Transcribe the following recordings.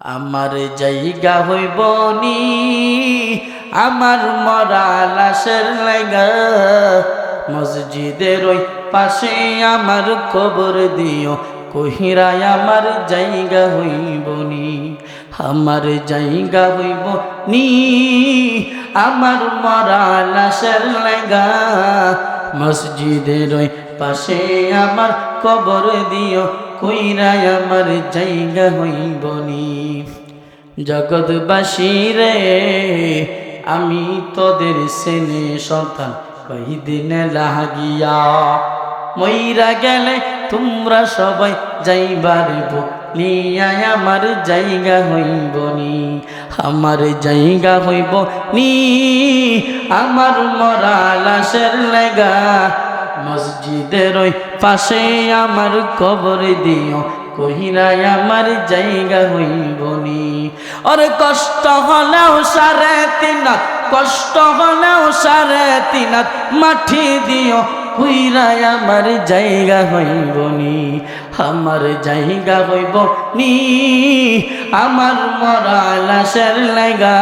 আমার জায়গা হইব নি, আমার মরা লাশের লাগা। মসজিদের ওই পাশে আমার কবর দিও কহিরায় আমার জায়গা হইব নি, আমার জায়গা হইব নি, আমার মরা লাশের লাগা। মসজিদের ওই পাশে আমার কবর দিও কইরায় আমার জায়গা হইব নি জগৎবাসী রে আমি তোদের সেনে সন্তান কই দিনে লাগিয়া। মইরা গেলে তোমরা সবাই যাইবার লিয়ায় আমার জায়গা হইব নি আমার জায়গা হইব নি আমার মরা লাশের লেগা মসজিদের ওই পাশে আমার কবর দিও কহিরায় আমার জায়গা হইব নি। ওরে কষ্ট হলেও সারে তিনাত কষ্ট হলেও সারে তিনাত মাটি দিও কইরায় আমার জায়গা হইব নি। আমার জায়গা হইব নি, আমার মরা লাশের লাগা।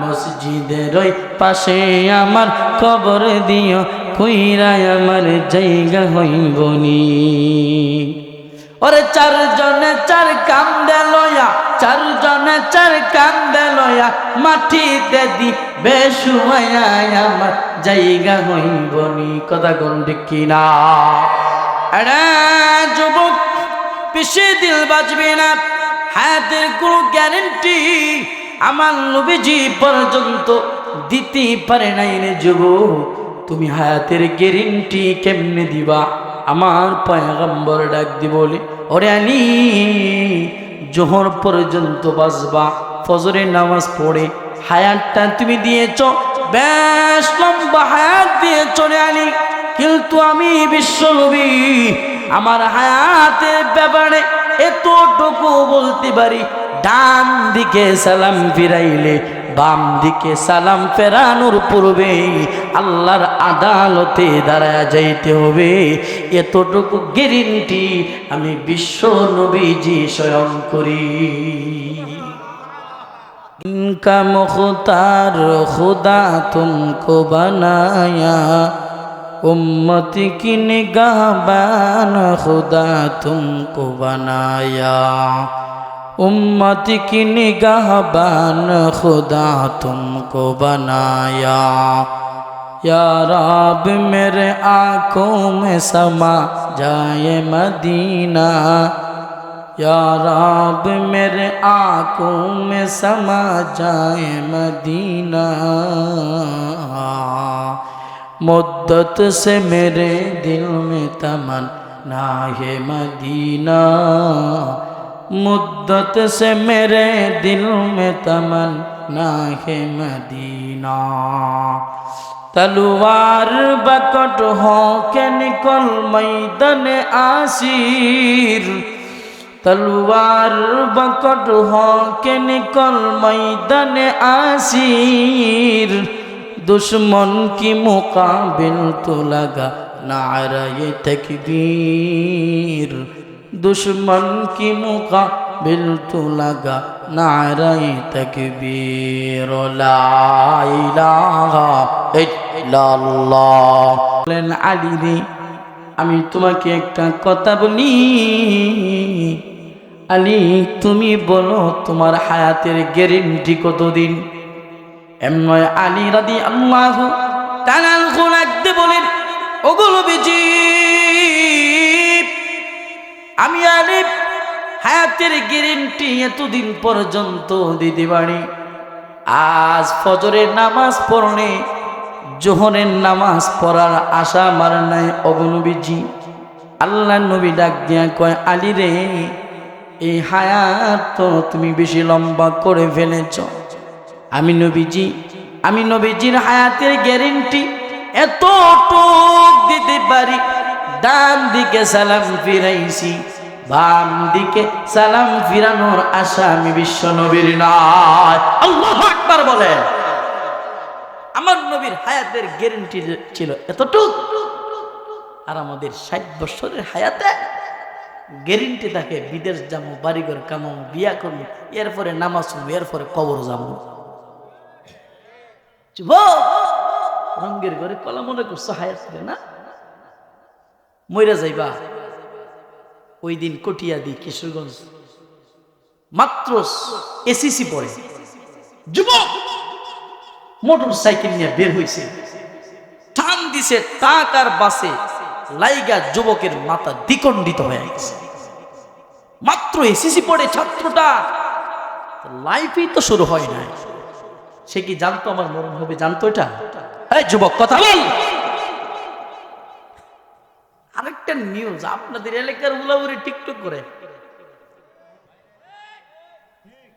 মসজিদের ওই পাশে আমার কবর দিও কইরায় আমার জায়গা হইব নি। ওরে চার জনে চার কাম লয়া চার জনে চার কাম লয়া, মাটিতে দি বেশুয়া আমার জায়গা হইব নি। কথা গন্ডি কিনা এরা যুবক পিছে দিল বাজবে না। হায়াতের কোনো গ্যারেন্টি আমার নবীজি পর্যন্ত দিতে পারে নাই রে যুবক। তুমি হায়াতের গ্যারেন্টি কেমনে দিবা? আমার পয়গম্বর ডাক দি বলে, ওরে আনি জোহর পর্যন্ত বাসবা ফজরের নামাজ পড়ে। হায়াতটা তুমি দিয়েছ, বেশ লম্বা হায়াত দিয়েছ রে আনি কিন্তু আমি বিশ্বনবী, আমার হায়াতের ব্যাপারে এতটুকু বলতে পারি, ডান দিকে সালাম ফিরাইলে বাম দিকে সালাম ফেরানোর পূর্বে আল্লাহর আদালতে দাঁড়ায় যাইতে হবে এতটুকু গ্যারেন্টি আমি বিশ্ব নবীজি স্বয়ং করি इनका मुख्तार खुदा तुमको बनाया उम्मत की निगाहबान खुदा तुमको बनाया उम्मत की निगाह बन खुदा तुमको बनाया। या रब, मेरे आँखों में समा जाए मदीना। या रब, मेरे आँखों में समा जाए मदीना। मुद्दत से मेरे दिल में तमन्ना है मदीना। मुद्दत से मेरे दिल में तमन्ना है मदीना तलवार बकट हो के निकल मैदन आशीर तलवार बकट हो के निकल मैदन आशीर दुश्मन की मुकाबिल तो लगा नारा ये तकबीर दुश्मन की मुकाबिल तो लगा नारा ये तकबीर ला इलाहा ইল্লাল্লাহ বলেন আলী রে আমি তোমাকে একটা কথা বলি আলী তুমি বলো তোমার হায়াতের গ্যারেন্টি কতদিন এমনয় আলী রাদি আল্লাহ টানাল খুন একদে বলেন ওগুলো বেজি আমি আলী হায়াতের গ্যারেন্টি এতদিন পর্যন্ত দিতে পারি। আজ ফজরের নামাজ পড়নে জোহরের নামাজ পড়ার আশা আমার নাই অগনবীজি আল্লাহ নবী ডাক দিয়া কয়, আলী রে, এই হায়াত তো তুমি বেশি লম্বা করে ফেলেছ। আমি নবীজি, আমি নবীজির হায়াতের গ্যারেন্টি এতটুক দিতে পারি। ডান দিকে সালাম ফিরাইছি বাম দিকে সালাম ফিরানোর আশা আমি বিশ্ব নবীর নয় আমার নবীর হায়াতের গ্যারেন্টি ছিল এতটুক। আর আমাদের ষাট বছরের হায়াতে গ্যারেন্টি থাকে, বিদেশ যাব বাড়িঘর কামাবো বিয়া করব এরপরে নামাজ এরপরে কবর যাব রঙ্গের ঘরে কলা মনে করছ হায়াত না? মইরা যাইবা। ওই দিন কটিয়াদি কিশোরগঞ্জ। মাত্র এসিসি পড়ে। যুবক মোটর সাইকেল নিয়ে বের হয়েছে টান দিছে টাক আর বাসে, লাইগা যুবকের মাথা দ্বিখণ্ডিত হয়ে গেছে। মাত্র এসিসি পড়ে ছাত্রটা, লাইফই তো শুরু হয় নাই। সে কি জানতো আমার মরণ হবে? জানতো এটা? এই যুবক, কথা বল। আরেকটা নিউজ আপনাদের এলাকার উলাউরি টিকটক করে।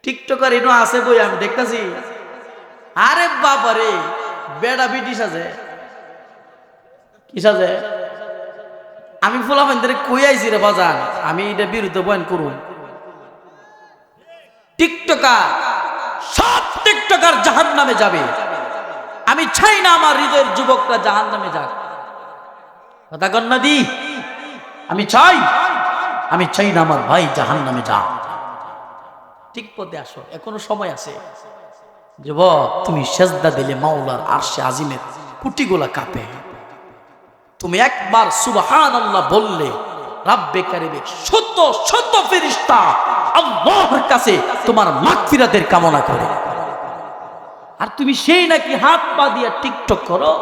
টিকটকার এনো আছে বই, আমি দেখতেছি। আরে বাবারে, বেড়া বিটিস আছে। আমি ফুলা ফেন্দারে কই আইছি রে আমি এটা বিরুদ্ধে বয়ান টিকটকার সব টিকটকার জাহান নামে যাবে। আমি চাই না আমার হৃদয়ের যুবকরা জাহান নামে যাক। কথা কন্যা দি। আমি চাই আমি চাই না আমার ভাই জাহান নামে যাক। ঠিক পথে আসো, এখনও সময় আছে। যুবক, তুমি সেজদা দিলে মাওলার আরশে আজিমের কুটিগুলা কাঁপে। তুমি একবার সুবহান আল্লাহ বললে, রাব্বে কারিবে শত শত আল্লাহর কাছে তোমার মাগফিরাতের কামনা করে। আর তুমি সেই নাকি হাত পা দিয়া টিকটক করো,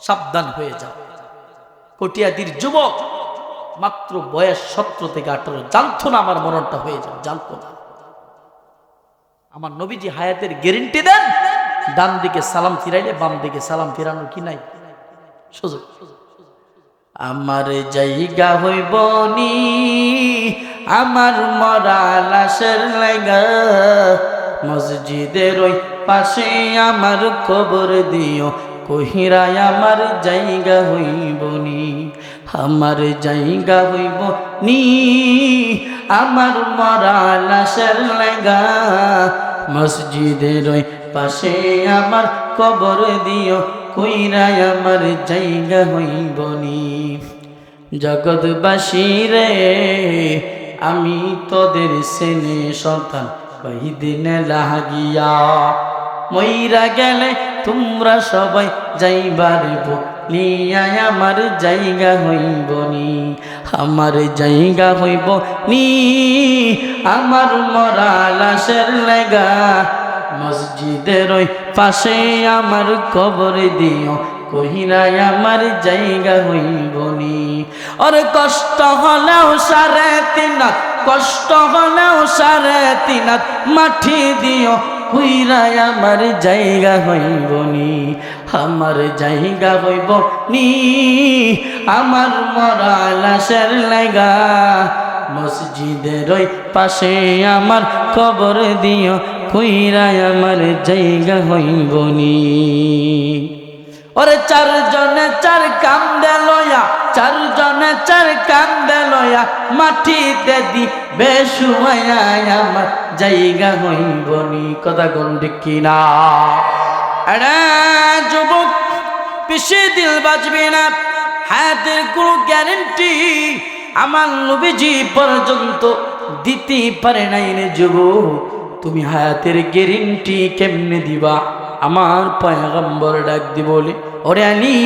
সাবধান হয়ে যাও। কটিয়াদির যুবক, মাত্র বয়স সতেরো থেকে আঠারো, জানতো না আমার মরণটা হয়ে যাবে, জানতো না। আমার নবীজি হায়াতের গ্যারেন্টি দেন, ডান দিকে সালাম ফিরাইলে বাম দিকে সালাম ফিরানোর কি নাই? সুযোগ। আমার জায়গা হইব নি, আমার মরা লাশের লাগা, মসজিদের ওই পাশে আমার খবর দিও কহিরায় আমার জায়গা হইব নি, আমার জায়গা হইব নি, আমার মরা লাশের লাগা, মসজিদের পাশে আমার কবর দিও কইরায় আমার জায়গা হইব নি, জগৎবাসী রে, আমি তোদের সেনে সন্তান কহিদিন লাগিয়া মইরা গেলে তোমরা সবাই যাইবার বলিয়ায় আমার জায়গা হইব নি। আমার জায়গা হইব নি। আমার মরা লাশের লেগা মসজিদের ওই পাশে আমার কবর দিও কহিরায় আমার জায়গা হইব নি। ওর কষ্ট হলেও সারে তিনাত কষ্ট হলেও সারে তিনাত মাটি দিও কইরায় আমার জায়গা হইব নি, আমার জায়গা হইব নি। আমার মরা লাশের লাগা মসজিদের ওই পাশে আমার কবর দিও কইরায় আমার জায়গা হইব নি। ওরে চার জনে চার কাম লয়া চার জনে চার কাম লয়া মাটিতে দি বেশুমায়া আমার জায়গা হইব নি। কথা গন্ডি কিনা? এরা যুবক পিছে দিল বাজবে না। হায়াতের কোনো গ্যারেন্টি আমার নবীজি পর্যন্ত দিতে পারে নাই রে যুবক। তুমি হায়াতের গ্যারেন্টি কেমনে দিবা? আমার পয়গম্বর ডাক দি বলে, ওরে আলী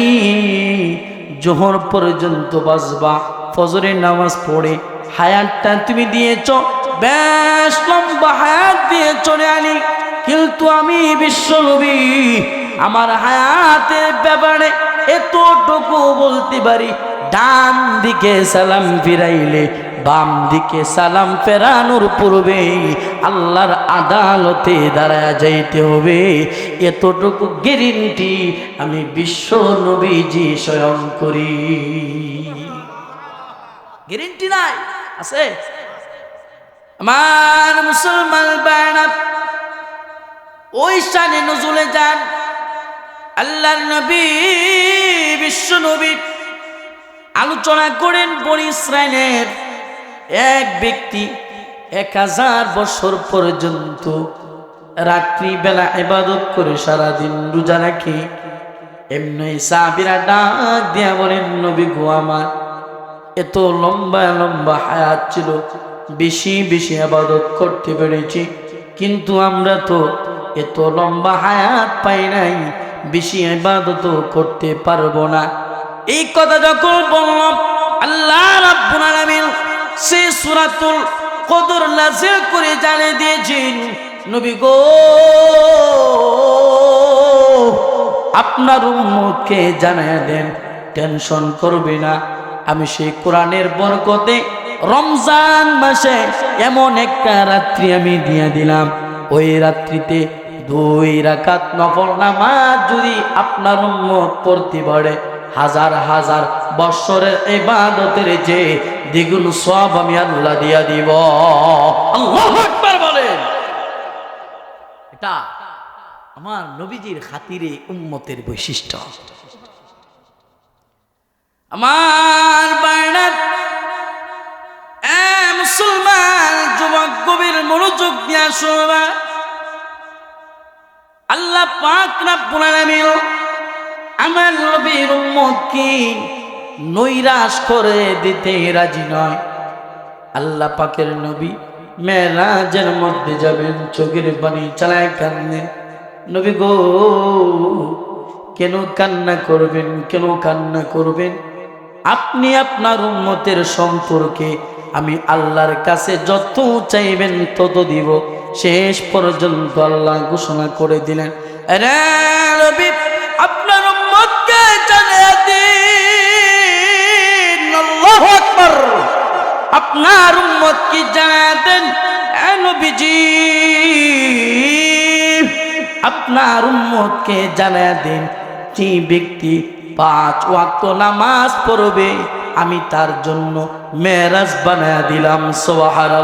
জোহর পর্যন্ত বাসবা ফজরের নামাজ পড়ে, হায়াতটা তুমি দিয়েছ, বেশ লম্বা হায়াত দিয়ে চলে আলী। কিন্তু আমি বিশ্বনবী, আমার হায়াতের ব্যাপারে এতটুকু বলতে পারি, ডান দিকে সালাম ফিরাইলে বাম দিকে সালাম ফেরানোর পূর্বে আল্লাহর আদালতে দাঁড়ায় যাইতে হবে। এতটুকু গ্যারেন্টি আমি বিশ্ব নবীজি স্বয়ং করি। গ্যারেন্টি নাই, আছে। আমার মুসলমান বায়না, ওই স্থানে নজুলে যান। আল্লাহর নবী, বিশ্ব নবী, আলোচনা করেন বনি ইসরায়েলের এক ব্যক্তি এক হাজার বছর পর্যন্ত রাত্রিবেলা ইবাদত করে সারাদিন রোজা রাখে। এমনি সাবিরা ডাক দিয়া বলেন, নবী গো আমার, এত লম্বা লম্বা হায়াত ছিল, বেশি বেশি আবাদত করতে পেরেছি, কিন্তু আমরা তো এত লম্বা হায়াত পাই নাই, বেশি আবাদত করতে পারব না। এই কথা যখন বললাম আল্লাহ রাব্বুল আলামিন সে সুরাতুল কদর নাযিল করে জানিয়ে দিয়েছেন, নবী গো, আপনার উম্মতকে জানিয়ে দেন, টেনশন করবে না। আমি সেই কোরআনের বরকতে রমজান মাসে এমন একটা রাত্রি আমি দিয়ে দিলাম। ওই রাত্রিতে দুই রাকাত নফল নামাজ যদি আপনার উম্মত পড়তে পারে, হাজার হাজার বৎসরের ইবাদতের যে দ্বিগুণ সব আমি আল্লাহ দিয়া দিব। আল্লাহু আকবার বলেন। এটা আমার নবীজির খাতিরে উম্মতের বৈশিষ্ট্য। আমার বাইনাত এ মুসলমান, যুবক গভীর মনোযোগ দিয়া শোনা আল্লাহ পাক রাব্বুল আলামিন আমার নবীর উম্মতকে নৈরাশ করে দিতে রাজি নয়। আল্লাহ পাকের নবী মেরাজের মধ্যে যাবেন, চোখের পানি চালায় কান্দেন। নবী গো, কেন কান্না করবেন, কেন কান্না করবেন? আপনি আপনার উন্মতের সম্পর্কে আমি আল্লাহর কাছে যত চাইবেন তত দিব। শেষ পর্যন্ত আল্লাহ ঘোষণা করে দিলেন আপনার উন্মতকে জানিয়ে আপনার উম্মত কি জানিয়ে দেন? নবীজি, আপনার উম্মতকে জানিয়ে দিন? যে ব্যক্তি পাঁচ ওয়াক্ত নামাজ পড়বে, আমি তার জন্য মেরাজ বানায় দিলাম সোহার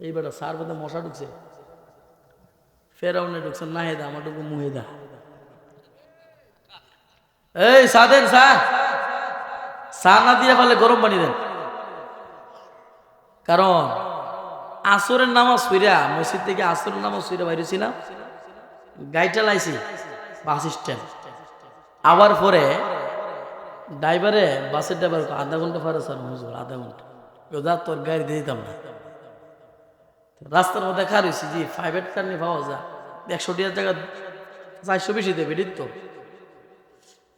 এই বেটা সার বোধ মশা ঢুকছে। ফেরাউনে ঢুকছে, নাহেদা, আমার ঢুকু মুহেদা। এই সাদেন সা চা। চা না দিয়ে ফেলে গরম পানি দেন। কারণ আসরের নামাজ সুইরা মসজিদ থেকে আসরের নামাজ সুইরা বাইরেছিলাম, গাড়িটা লাইছি, বাস স্ট্যান্ড আবার পরে ড্রাইভারে বাসের ড্রাইভার আধা ঘণ্টা পরে স্যার হুজুর, আধা ঘণ্টা। যা তোর গাড়ি দিয়ে দিতাম না। রাস্তার মধ্যে খার হয়েছি জি প্রাইভেট কার নিয়ে পাওয়া যায়। একশো টাকার জায়গা চারশো বেশি দেবে তো?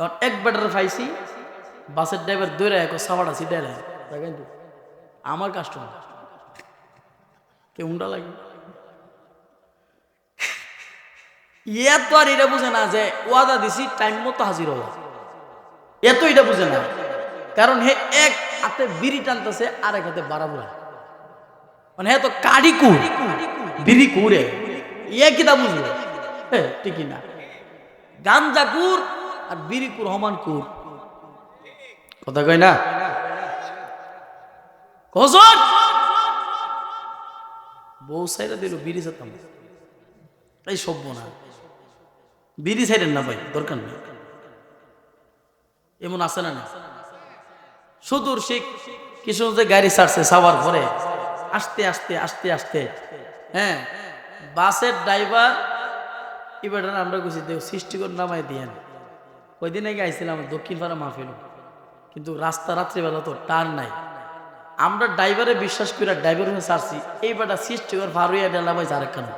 কারণ এক ব্যাটার পাইছি, বাসের ড্রাইভার দৌড়ে এক সাবাটা সিটাই লাগে দেখেন তো, আমার কাস্টমার কে উন্ডা লাগে? ইয়া তো আর এটা বুঝে না যে ওয়াদা দিছি টাইম মতো হাজির হওয়া এত এটা বুঝে না। কারণ হে এক হাতে বিড়ি টানতেছে আর এক হাতে বাড়াবুড়া মানে হে তো কাড়ি কুর বিড়ি কুরে ইয়ে কিতা বুঝলো? হ্যাঁ ঠিকই না। গাঞ্জা কুর আর বিড়ি কুর হমান কুর। কথা কয় না? কজন বউ সাইডা দিল বিড়ি সাতাম এই সভ্য না। বিড়ি সাইডের না ভাই দরকার নেই। এমন আছে না না? সুদূর শিখ কিছু যে গাড়ি ছাড়ছে সাবার ঘরে আস্তে আস্তে আস্তে আস্তে হ্যাঁ বাসের ড্রাইভার এবার আমরা গুছি দেব সৃষ্টিকর নামাই দিয়েন। ওই দিন আগে আইছিলাম দক্ষিণ পাড়া মাহফিল। কিন্তু রাস্তা রাত্রিবেলা তো টার নাই। আমরা ড্রাইভারে বিশ্বাস করে ড্রাইভার হয়ে এই এইবারটা সৃষ্টিকর ফারুইয়া ডেলা ভাই আরেকখানে